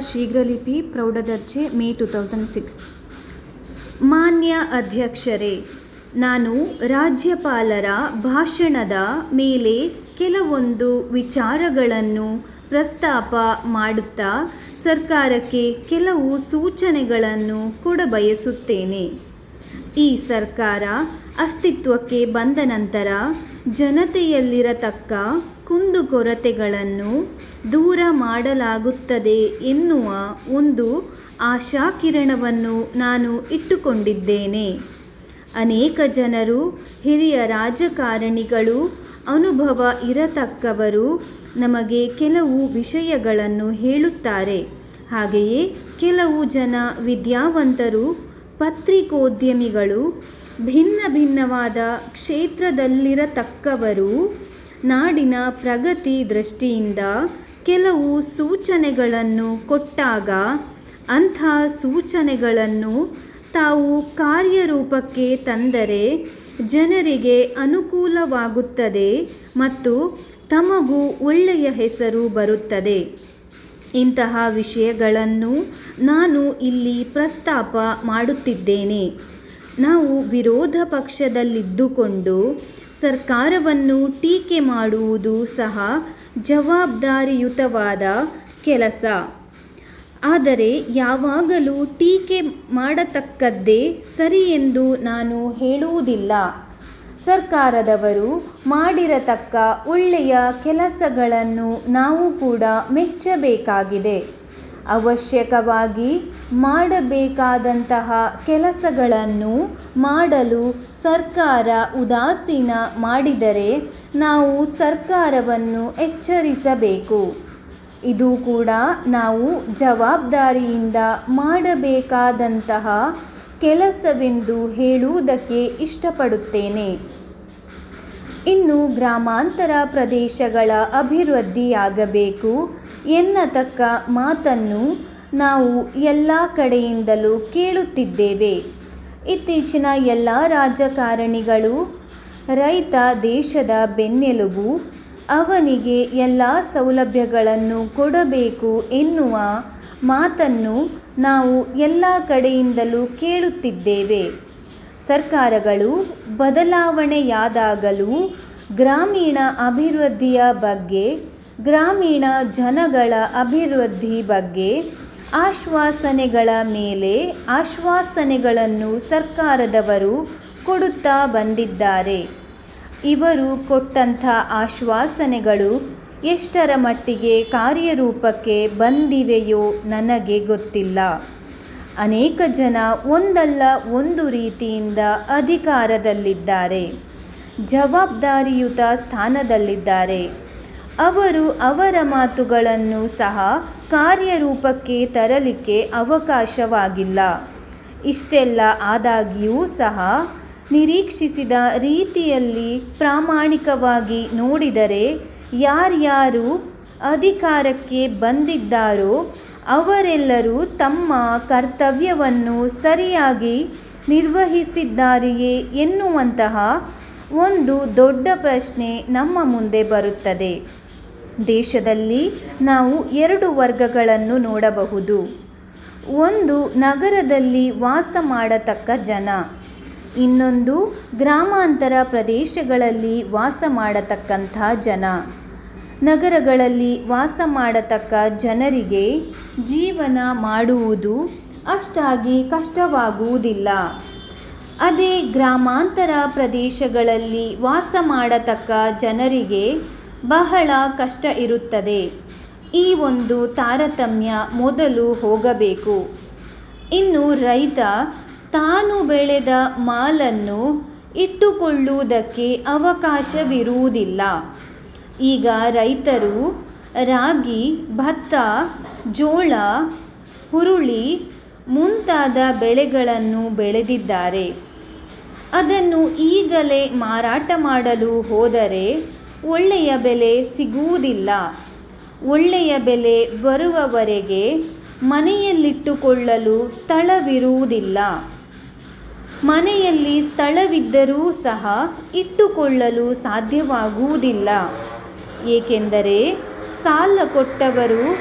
ಶೀಘ್ರಲಿಪಿ ಪ್ರೌಢದರ್ಜೆ May two thousand six. ಮಾನ್ಯ ಅಧ್ಯಕ್ಷರೇ, ನಾನು ರಾಜ್ಯಪಾಲರ ಭಾಷಣದ ಮೇಲೆ ಕೆಲವೊಂದು ವಿಚಾರಗಳನ್ನು ಪ್ರಸ್ತಾಪ ಮಾಡುತ್ತಾ ಸರ್ಕಾರಕ್ಕೆ ಕೆಲವು ಸೂಚನೆಗಳನ್ನು ಕೊಡಬಯಸುತ್ತೇನೆ ಈ ಸರ್ಕಾರ ಅಸ್ತಿತ್ವಕ್ಕೆ ಬಂದ ನಂತರ ಜನತೆಯಲ್ಲಿರತಕ್ಕ ಕುಂದುಕೊರತೆಗಳನ್ನು ದೂರ ಮಾಡಲಾಗುತ್ತದೆ ಎನ್ನುವ ಒಂದು ಆಶಾಕಿರಣವನ್ನು ನಾನು ಇಟ್ಟುಕೊಂಡಿದ್ದೇನೆ. ಅನೇಕ ಜನರು, ಹಿರಿಯ ರಾಜಕಾರಣಿಗಳು, ಅನುಭವ ಇರತಕ್ಕವರು ನಮಗೆ ಕೆಲವು ವಿಷಯಗಳನ್ನು ಹೇಳುತ್ತಾರೆ. ಹಾಗೆಯೇ ಕೆಲವು ಜನ ವಿದ್ಯಾವಂತರು, ಪತ್ರಿಕೋದ್ಯಮಿಗಳು, ಭಿನ್ನ ಭಿನ್ನವಾದ ಕ್ಷೇತ್ರದಲ್ಲಿರತಕ್ಕವರು ನಾಡಿನ ಪ್ರಗತಿ ದೃಷ್ಟಿಯಿಂದ ಕೆಲವು ಸೂಚನೆಗಳನ್ನು ಕೊಟ್ಟಾಗ ಅಂಥ ಸೂಚನೆಗಳನ್ನು ತಾವು ಕಾರ್ಯರೂಪಕ್ಕೆ ತಂದರೆ ಜನರಿಗೆ ಅನುಕೂಲವಾಗುತ್ತದೆ ಮತ್ತು ತಮಗೂ ಒಳ್ಳೆಯ ಹೆಸರು ಬರುತ್ತದೆ. ಇಂತಹ ವಿಷಯಗಳನ್ನು ನಾನು ಇಲ್ಲಿ ಪ್ರಸ್ತಾಪ ಮಾಡುತ್ತಿದ್ದೇನೆ. ನಾವು ವಿರೋಧ ಪಕ್ಷದಲ್ಲಿದ್ದುಕೊಂಡು ಸರ್ಕಾರವನ್ನು ಟೀಕೆ ಮಾಡುವುದು ಸಹ ಜವಾಬ್ದಾರಿಯುತವಾದ ಕೆಲಸ. ಆದರೆ ಯಾವಾಗಲೂ ಟೀಕೆ ಮಾಡತಕ್ಕದ್ದೇ ಸರಿ ಎಂದು ನಾನು ಹೇಳುವುದಿಲ್ಲ. ಸರ್ಕಾರದವರು ಮಾಡಿರತಕ್ಕ ಒಳ್ಳೆಯ ಕೆಲಸಗಳನ್ನು ನಾವು ಕೂಡ ಮೆಚ್ಚಬೇಕಾಗಿದೆ. ಅವಶ್ಯಕವಾಗಿ ಮಾಡಬೇಕಾದಂತಹ ಕೆಲಸಗಳನ್ನು ಮಾಡಲು ಸರ್ಕಾರ ಉದಾಸೀನ ಮಾಡಿದರೆ ನಾವು ಸರ್ಕಾರವನ್ನು ಎಚ್ಚರಿಸಬೇಕು. ಇದು ಕೂಡ ನಾವು ಜವಾಬ್ದಾರಿಯಿಂದ ಮಾಡಬೇಕಾದಂತಹ ಕೆಲಸವೆಂದು ಹೇಳುವುದಕ್ಕೆ ಇಷ್ಟಪಡುತ್ತೇನೆ. ಇನ್ನು ಗ್ರಾಮಾಂತರ ಪ್ರದೇಶಗಳ ಅಭಿವೃದ್ಧಿಯಾಗಬೇಕು ಎನ್ನತಕ್ಕ ಮಾತನ್ನು ನಾವು ಎಲ್ಲ ಕಡೆಯಿಂದಲೂ ಕೇಳುತ್ತಿದ್ದೇವೆ. ಇತ್ತೀಚಿನ ಎಲ್ಲ ರಾಜಕಾರಣಿಗಳು ರೈತ ದೇಶದ ಬೆನ್ನೆಲುಬು, ಅವನಿಗೆ ಎಲ್ಲ ಸೌಲಭ್ಯಗಳನ್ನು ಕೊಡಬೇಕು ಎನ್ನುವ ಮಾತನ್ನು ನಾವು ಎಲ್ಲ ಕಡೆಯಿಂದಲೂ ಕೇಳುತ್ತಿದ್ದೇವೆ. ಸರ್ಕಾರಗಳು ಬದಲಾವಣೆಯಾದಾಗಲೂ ಗ್ರಾಮೀಣ ಅಭಿವೃದ್ಧಿಯ ಬಗ್ಗೆ, ಗ್ರಾಮೀಣ ಜನಗಳ ಅಭಿವೃದ್ಧಿ ಬಗ್ಗೆ ಆಶ್ವಾಸನೆಗಳ ಮೇಲೆ ಆಶ್ವಾಸನೆಗಳನ್ನು ಸರ್ಕಾರದವರು ಕೊಡುತ್ತಾ ಬಂದಿದ್ದಾರೆ. ಇವರು ಕೊಟ್ಟಂಥ ಆಶ್ವಾಸನೆಗಳು ಎಷ್ಟರ ಮಟ್ಟಿಗೆ ಕಾರ್ಯರೂಪಕ್ಕೆ ಬಂದಿವೆಯೋ ನನಗೆ ಗೊತ್ತಿಲ್ಲ. ಅನೇಕ ಜನ ಒಂದಲ್ಲ ಒಂದು ರೀತಿಯಿಂದ ಅಧಿಕಾರದಲ್ಲಿದ್ದಾರೆ, ಜವಾಬ್ದಾರಿಯುತ ಸ್ಥಾನದಲ್ಲಿದ್ದಾರೆ. ಅವರು ಅವರ ಮಾತುಗಳನ್ನು ಸಹ ಕಾರ್ಯರೂಪಕ್ಕೆ ತರಲಿಕ್ಕೆ ಅವಕಾಶವಾಗಿಲ್ಲ. ಇಷ್ಟೆಲ್ಲ ಆದಾಗ್ಯೂ ಸಹ ನಿರೀಕ್ಷಿಸಿದ ರೀತಿಯಲ್ಲಿ ಪ್ರಾಮಾಣಿಕವಾಗಿ ನೋಡಿದರೆ ಯಾರ್ಯಾರು ಅಧಿಕಾರಕ್ಕೆ ಬಂದಿದ್ದಾರೋ ಅವರೆಲ್ಲರೂ ತಮ್ಮ ಕರ್ತವ್ಯವನ್ನು ಸರಿಯಾಗಿ ನಿರ್ವಹಿಸಿದ್ದಾರೆಯೇ ಎನ್ನುವಂತಹ ಒಂದು ದೊಡ್ಡ ಪ್ರಶ್ನೆ ನಮ್ಮ ಮುಂದೆ ಬರುತ್ತದೆ. ದೇಶದಲ್ಲಿ ನಾವು ಎರಡು ವರ್ಗಗಳನ್ನು ನೋಡಬಹುದು. ಒಂದು ನಗರದಲ್ಲಿ ವಾಸ ಮಾಡತಕ್ಕ ಜನ, ಇನ್ನೊಂದು ಗ್ರಾಮಾಂತರ ಪ್ರದೇಶಗಳಲ್ಲಿ ವಾಸ ಮಾಡತಕ್ಕಂಥ ಜನ. ನಗರಗಳಲ್ಲಿ ವಾಸ ಮಾಡತಕ್ಕ ಜನರಿಗೆ ಜೀವನ ಮಾಡುವುದು ಅಷ್ಟಾಗಿ ಕಷ್ಟವಾಗುವುದಿಲ್ಲ. ಅದೇ ಗ್ರಾಮಾಂತರ ಪ್ರದೇಶಗಳಲ್ಲಿ ವಾಸ ಮಾಡತಕ್ಕ ಜನರಿಗೆ ಬಹಳ ಕಷ್ಟ ಇರುತ್ತದೆ. ಈ ಒಂದು ತಾರತಮ್ಯ ಮೊದಲು ಹೋಗಬೇಕು. ಇನ್ನು ರೈತ ತಾನು ಬೆಳೆದ ಮಾಲನ್ನು ಇಟ್ಟುಕೊಳ್ಳುವುದಕ್ಕೆ ಅವಕಾಶವಿರುವುದಿಲ್ಲ. ಈಗ ರೈತರು ರಾಗಿ, ಭತ್ತ, ಜೋಳ, ಹುರುಳಿ ಮುಂತಾದ ಬೆಳೆಗಳನ್ನು ಬೆಳೆದಿದ್ದಾರೆ. ಅದನ್ನು ಈಗಲೇ ಮಾರಾಟ ಮಾಡಲು ಹೋದರೆ ಒಳ್ಳೆಯ ಬೆಲೆ ಸಿಗುವುದಿಲ್ಲ. ಒಳ್ಳೆಯ ಬೆಲೆ ಬರುವವರೆಗೆ ಮನೆಯಲ್ಲಿಟ್ಟುಕೊಳ್ಳಲು ಸ್ಥಳವಿರುವುದಿಲ್ಲ. ಮನೆಯಲ್ಲಿ ಸ್ಥಳವಿದ್ದರೂ ಸಹ ಇಟ್ಟುಕೊಳ್ಳಲು ಸಾಧ್ಯವಾಗುವುದಿಲ್ಲ. ಏಕೆಂದರೆ ಸಾಲ ಕೊಟ್ಟವರು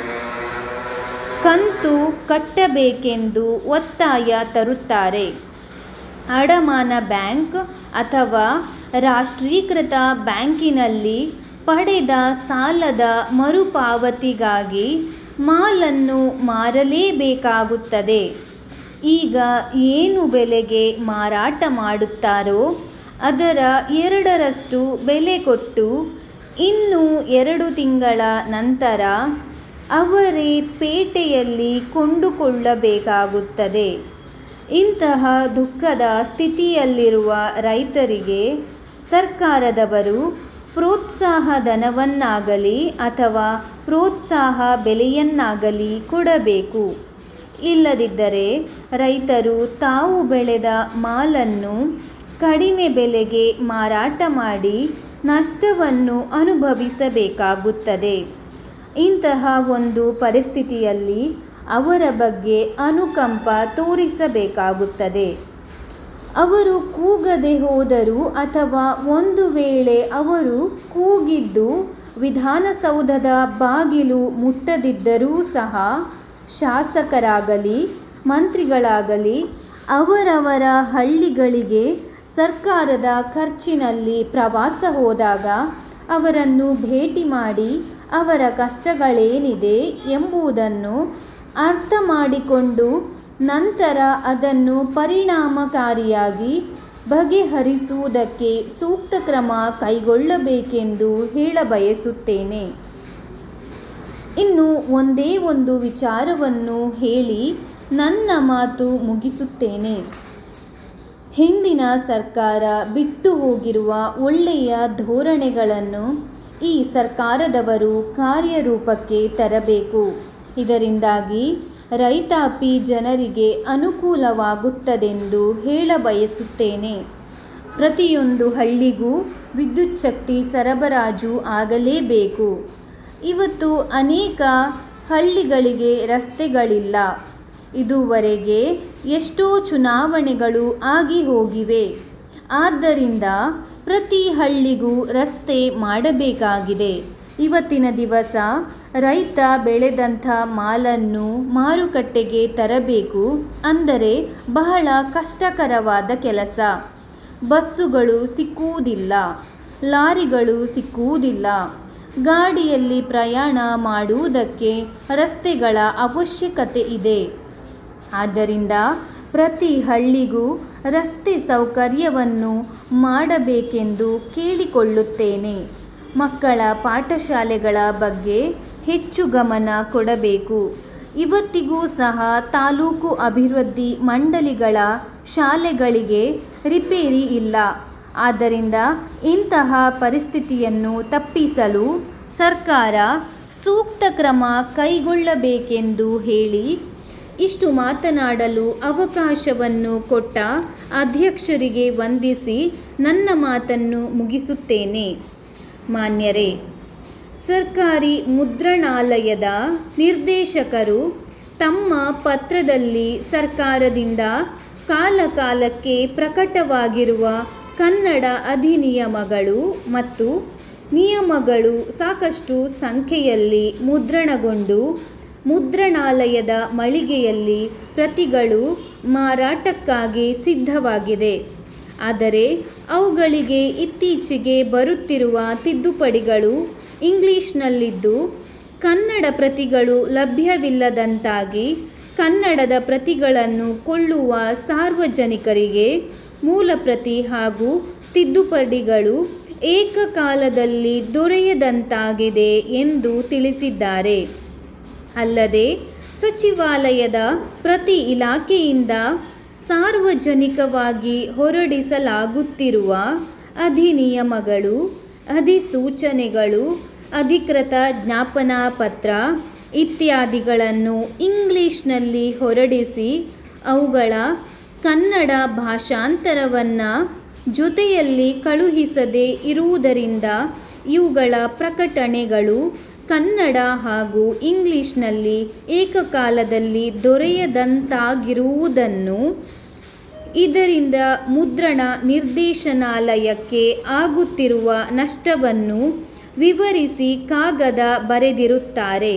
ಕಂತು ಕಟ್ಟಬೇಕೆಂದು ಒತ್ತಾಯ ತರುತ್ತಾರೆ. ಅಡಮಾನ ಬ್ಯಾಂಕ್ ಅಥವಾ ರಾಷ್ಟ್ರೀಕೃತ ಬ್ಯಾಂಕಿನಲ್ಲಿ ಪಡೆದ ಸಾಲದ ಮರುಪಾವತಿಗಾಗಿ ಮಾಲನ್ನು ಮಾರಲೇಬೇಕಾಗುತ್ತದೆ. ಈಗ ಏನು ಬೆಲೆಗೆ ಮಾರಾಟ ಮಾಡುತ್ತಾರೋ ಅದರ ಎರಡರಷ್ಟು ಬೆಲೆ ಕೊಟ್ಟು ಇನ್ನು ಎರಡು ತಿಂಗಳ ನಂತರ ಅವರೇ ಪೇಟೆಯಲ್ಲಿ ಕೊಂಡುಕೊಳ್ಳಬೇಕಾಗುತ್ತದೆ. ಇಂತಹ ದುಃಖದ ಸ್ಥಿತಿಯಲ್ಲಿರುವ ರೈತರಿಗೆ ಸರ್ಕಾರದವರು ಪ್ರೋತ್ಸಾಹ ಧನವನ್ನಾಗಲಿ ಅಥವಾ ಪ್ರೋತ್ಸಾಹ ಬೆಲೆಯನ್ನಾಗಲಿ ಕೊಡಬೇಕು. ಇಲ್ಲದಿದ್ದರೆ ರೈತರು ತಾವು ಬೆಳೆದ ಮಾಲನ್ನು ಕಡಿಮೆ ಬೆಲೆಗೆ ಮಾರಾಟ ಮಾಡಿ ನಷ್ಟವನ್ನು ಅನುಭವಿಸಬೇಕಾಗುತ್ತದೆ. ಇಂತಹ ಒಂದು ಪರಿಸ್ಥಿತಿಯಲ್ಲಿ ಅವರ ಬಗ್ಗೆ ಅನುಕಂಪ ತೋರಿಸಬೇಕಾಗುತ್ತದೆ. ಅವರು ಕೂಗದೆ ಹೋದರೂ ಅಥವಾ ಒಂದು ವೇಳೆ ಅವರು ಕೂಗಿದ್ದು ವಿಧಾನಸೌಧದ ಬಾಗಿಲು ಮುಟ್ಟದಿದ್ದರೂ ಸಹ ಶಾಸಕರಾಗಲಿ, ಮಂತ್ರಿಗಳಾಗಲಿ, ಅವರವರ ಹಳ್ಳಿಗಳಿಗೆ ಸರ್ಕಾರದ ಖರ್ಚಿನಲ್ಲಿ ಪ್ರವಾಸ ಹೋದಾಗ ಅವರನ್ನು ಭೇಟಿ ಮಾಡಿ ಅವರ ಕಷ್ಟಗಳೇನಿದೆ ಎಂಬುದನ್ನು ಅರ್ಥ ಮಾಡಿಕೊಂಡು ನಂತರ ಅದನ್ನು ಪರಿಣಾಮಕಾರಿಯಾಗಿ ಬಗೆಹರಿಸುವುದಕ್ಕೆ ಸೂಕ್ತ ಕ್ರಮ ಕೈಗೊಳ್ಳಬೇಕೆಂದು ಹೇಳಬಯಸುತ್ತೇನೆ. ಇನ್ನು ಒಂದೇ ಒಂದು ವಿಚಾರವನ್ನು ಹೇಳಿ ನನ್ನ ಮಾತು ಮುಗಿಸುತ್ತೇನೆ. ಹಿಂದಿನ ಸರ್ಕಾರ ಬಿಟ್ಟು ಹೋಗಿರುವ ಒಳ್ಳೆಯ ಧೋರಣೆಗಳನ್ನು ಈ ಸರ್ಕಾರದವರು ಕಾರ್ಯರೂಪಕ್ಕೆ ತರಬೇಕು. ಇದರಿಂದಾಗಿ ರೈತಾಪಿ ಜನರಿಗೆ ಅನುಕೂಲವಾಗುತ್ತದೆಂದು ಹೇಳಬಯಸುತ್ತೇನೆ. ಪ್ರತಿಯೊಂದು ಹಳ್ಳಿಗೂ ವಿದ್ಯುಚ್ಛಕ್ತಿ ಸರಬರಾಜು ಆಗಲೇಬೇಕು. ಇವತ್ತು ಅನೇಕ ಹಳ್ಳಿಗಳಿಗೆ ರಸ್ತೆಗಳಿಲ್ಲ. ಇದುವರೆಗೆ ಎಷ್ಟೋ ಚುನಾವಣೆಗಳು ಆಗಿ ಹೋಗಿವೆ. ಆದ್ದರಿಂದ ಪ್ರತಿ ಹಳ್ಳಿಗೂ ರಸ್ತೆ ಮಾಡಬೇಕಾಗಿದೆ. ಇವತ್ತಿನ ದಿವಸ ರೈತ ಬೆಳೆದಂಥ ಮಾಲನ್ನು ಮಾರುಕಟ್ಟೆಗೆ ತರಬೇಕು ಅಂದರೆ ಬಹಳ ಕಷ್ಟಕರವಾದ ಕೆಲಸ. ಬಸ್ಸುಗಳು ಸಿಕ್ಕುವುದಿಲ್ಲ, ಲಾರಿಗಳು ಸಿಕ್ಕುವುದಿಲ್ಲ. ಗಾಡಿಯಲ್ಲಿ ಪ್ರಯಾಣ ಮಾಡುವುದಕ್ಕೆ ರಸ್ತೆಗಳ ಅವಶ್ಯಕತೆ ಇದೆ. ಆದ್ದರಿಂದ ಪ್ರತಿ ಹಳ್ಳಿಗೂ ರಸ್ತೆ ಸೌಕರ್ಯವನ್ನು ಮಾಡಬೇಕೆಂದು ಕೇಳಿಕೊಳ್ಳುತ್ತೇನೆ. ಮಕ್ಕಳ ಪಾಠಶಾಲೆಗಳ ಬಗ್ಗೆ ಹೆಚ್ಚು ಗಮನ ಕೊಡಬೇಕು. ಇವತ್ತಿಗೂ ಸಹ ತಾಲೂಕು ಅಭಿವೃದ್ಧಿ ಮಂಡಳಿಗಳ ಶಾಲೆಗಳಿಗೆ ರಿಪೇರಿ ಇಲ್ಲ. ಆದ್ದರಿಂದ ಇಂತಹ ಪರಿಸ್ಥಿತಿಯನ್ನು ತಪ್ಪಿಸಲು ಸರ್ಕಾರ ಸೂಕ್ತ ಕ್ರಮ ಕೈಗೊಳ್ಳಬೇಕೆಂದು ಹೇಳಿ ಇಷ್ಟು ಮಾತನಾಡಲು ಅವಕಾಶವನ್ನು ಕೊಟ್ಟ ಅಧ್ಯಕ್ಷರಿಗೆ ವಂದಿಸಿ ನನ್ನ ಮಾತನ್ನು ಮುಗಿಸುತ್ತೇನೆ. ಮಾನ್ಯರೇ ಸರ್ಕಾರಿ ಮುದ್ರಣಾಲಯದ ನಿರ್ದೇಶಕರು ತಮ್ಮ ಪತ್ರದಲ್ಲಿ ಸರ್ಕಾರದಿಂದ ಕಾಲಕಾಲಕ್ಕೆ ಪ್ರಕಟವಾಗಿರುವ ಕನ್ನಡ ಅಧಿನಿಯಮಗಳು ಮತ್ತು ನಿಯಮಗಳು ಸಾಕಷ್ಟು ಸಂಖ್ಯೆಯಲ್ಲಿ ಮುದ್ರಣಗೊಂಡು ಮುದ್ರಣಾಲಯದ ಮಳಿಗೆಯಲ್ಲಿ ಪ್ರತಿಗಳು ಮಾರಾಟಕ್ಕಾಗಿ ಸಿದ್ಧವಾಗಿದೆ. ಆದರೆ ಅವುಗಳಿಗೆ ಇತ್ತೀಚೆಗೆ ಬರುತ್ತಿರುವ ತಿದ್ದುಪಡಿಗಳು ಇಂಗ್ಲಿಷ್ನಲ್ಲಿದ್ದು, ಕನ್ನಡ ಪ್ರತಿಗಳು ಲಭ್ಯವಿಲ್ಲದಂತಾಗಿ ಕನ್ನಡದ ಪ್ರತಿಗಳನ್ನು ಕೊಳ್ಳುವ ಸಾರ್ವಜನಿಕರಿಗೆ ಮೂಲ ಪ್ರತಿ ಹಾಗೂ ತಿದ್ದುಪಡಿಗಳು ಏಕಕಾಲದಲ್ಲಿ ದೊರೆಯದಂತಾಗಿದೆ ಎಂದು ತಿಳಿಸಿದ್ದಾರೆ. ಅಲ್ಲದೆ ಸಚಿವಾಲಯದ ಪ್ರತಿ ಇಲಾಖೆಯಿಂದ ಸಾರ್ವಜನಿಕವಾಗಿ ಹೊರಡಿಸಲಾಗುತ್ತಿರುವ ಅಧಿನಿಯಮಗಳು, ಅಧಿಸೂಚನೆಗಳು, ಅಧಿಕೃತ ಜ್ಞಾಪನಾ ಪತ್ರ ಇತ್ಯಾದಿಗಳನ್ನು ಇಂಗ್ಲಿಷ್ನಲ್ಲಿ ಹೊರಡಿಸಿ ಅವುಗಳ ಕನ್ನಡ ಭಾಷಾಂತರವನ್ನು ಜೊತೆಯಲ್ಲಿ ಕಳುಹಿಸದೇ ಇರುವುದರಿಂದ ಇವುಗಳ ಪ್ರಕಟಣೆಗಳು ಕನ್ನಡ ಹಾಗೂ ಇಂಗ್ಲಿಷ್ನಲ್ಲಿ ಏಕಕಾಲದಲ್ಲಿ ದೊರೆಯದಂತಾಗಿರುವುದನ್ನು ಇದರಿಂದ ಮುದ್ರಣ ನಿರ್ದೇಶನಾಲಯಕ್ಕೆ ಆಗುತ್ತಿರುವ ನಷ್ಟವನ್ನು ವಿವರಿಸಿ ಕಾಗದ ಬರೆದಿರುತ್ತಾರೆ.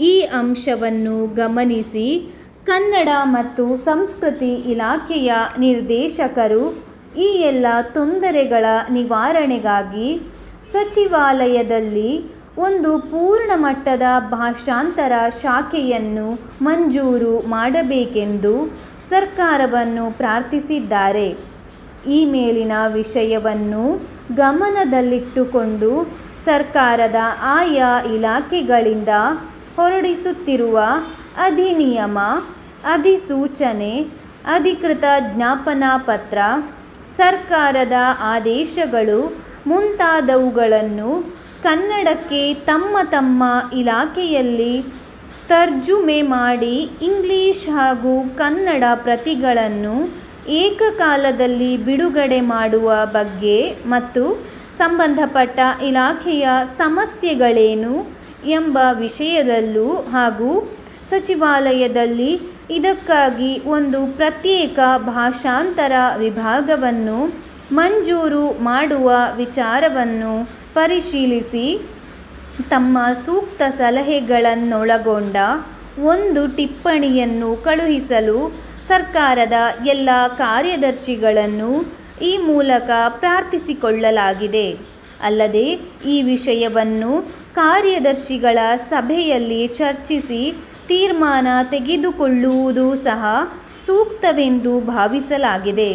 ಈ ಅಂಶವನ್ನು ಗಮನಿಸಿ ಕನ್ನಡ ಮತ್ತು ಸಂಸ್ಕೃತಿ ಇಲಾಖೆಯ ನಿರ್ದೇಶಕರು ಈ ಎಲ್ಲ ತೊಂದರೆಗಳ ನಿವಾರಣೆಗಾಗಿ ಸಚಿವಾಲಯದಲ್ಲಿ ಒಂದು ಪೂರ್ಣ ಮಟ್ಟದ ಭಾಷಾಂತರ ಶಾಖೆಯನ್ನು ಮಂಜೂರು ಮಾಡಬೇಕೆಂದು ಸರ್ಕಾರವನ್ನು ಪ್ರಾರ್ಥಿಸಿದ್ದಾರೆ. ಈ ಮೇಲಿನ ವಿಷಯವನ್ನು ಗಮನದಲ್ಲಿಟ್ಟುಕೊಂಡು ಸರ್ಕಾರದ ಆಯಾ ಇಲಾಖೆಗಳಿಂದ ಹೊರಡಿಸುತ್ತಿರುವ ಅಧಿನಿಯಮ, ಅಧಿಸೂಚನೆ, ಅಧಿಕೃತ ಜ್ಞಾಪನಾ ಪತ್ರ, ಸರ್ಕಾರದ ಆದೇಶಗಳು ಮುಂತಾದವುಗಳನ್ನು ಕನ್ನಡಕ್ಕೆ ತಮ್ಮ ತಮ್ಮ ಇಲಾಖೆಯಲ್ಲಿ ತರ್ಜುಮೆ ಮಾಡಿ ಇಂಗ್ಲಿಷ್ ಹಾಗೂ ಕನ್ನಡ ಪ್ರತಿಗಳನ್ನು ಏಕಕಾಲದಲ್ಲಿ ಬಿಡುಗಡೆ ಮಾಡುವ ಬಗ್ಗೆ ಮತ್ತು ಸಂಬಂಧಪಟ್ಟ ಇಲಾಖೆಯ ಸಮಸ್ಯೆಗಳೇನು ಎಂಬ ವಿಷಯದಲ್ಲೂ ಹಾಗೂ ಸಚಿವಾಲಯದಲ್ಲಿ ಇದಕ್ಕಾಗಿ ಒಂದು ಪ್ರತ್ಯೇಕ ಭಾಷಾಂತರ ವಿಭಾಗವನ್ನು ಮಂಜೂರು ಮಾಡುವ ವಿಚಾರವನ್ನು ಪರಿಶೀಲಿಸಿ ತಮ್ಮ ಸೂಕ್ತ ಸಲಹೆಗಳನ್ನೊಳಗೊಂಡ ಒಂದು ಟಿಪ್ಪಣಿಯನ್ನು ಕಳುಹಿಸಲು ಸರ್ಕಾರದ ಎಲ್ಲ ಕಾರ್ಯದರ್ಶಿಗಳನ್ನು ಈ ಮೂಲಕ ಪ್ರಾರ್ಥಿಸಿಕೊಳ್ಳಲಾಗಿದೆ. ಅಲ್ಲದೆ ಈ ವಿಷಯವನ್ನು ಕಾರ್ಯದರ್ಶಿಗಳ ಸಭೆಯಲ್ಲಿ ಚರ್ಚಿಸಿ ತೀರ್ಮಾನ ತೆಗೆದುಕೊಳ್ಳುವುದು ಸಹ ಸೂಕ್ತವೆಂದು ಭಾವಿಸಲಾಗಿದೆ.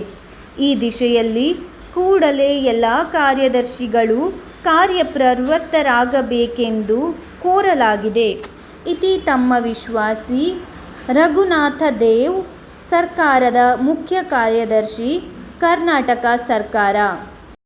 ಈ ದಿಶೆಯಲ್ಲಿ ಕೂಡಲೇ ಎಲ್ಲ ಕಾರ್ಯದರ್ಶಿಗಳು ಕಾರ್ಯಪ್ರವೃತ್ತರಾಗಬೇಕೆಂದು ಕೋರಲಾಗಿದೆ. ಇತಿ ತಮ್ಮ ವಿಶ್ವಾಸಿ ರಘುನಾಥ ದೇವ್ ಸರ್ಕಾರದ ಮುಖ್ಯ ಕಾರ್ಯದರ್ಶಿ ಕರ್ನಾಟಕ ಸರ್ಕಾರ.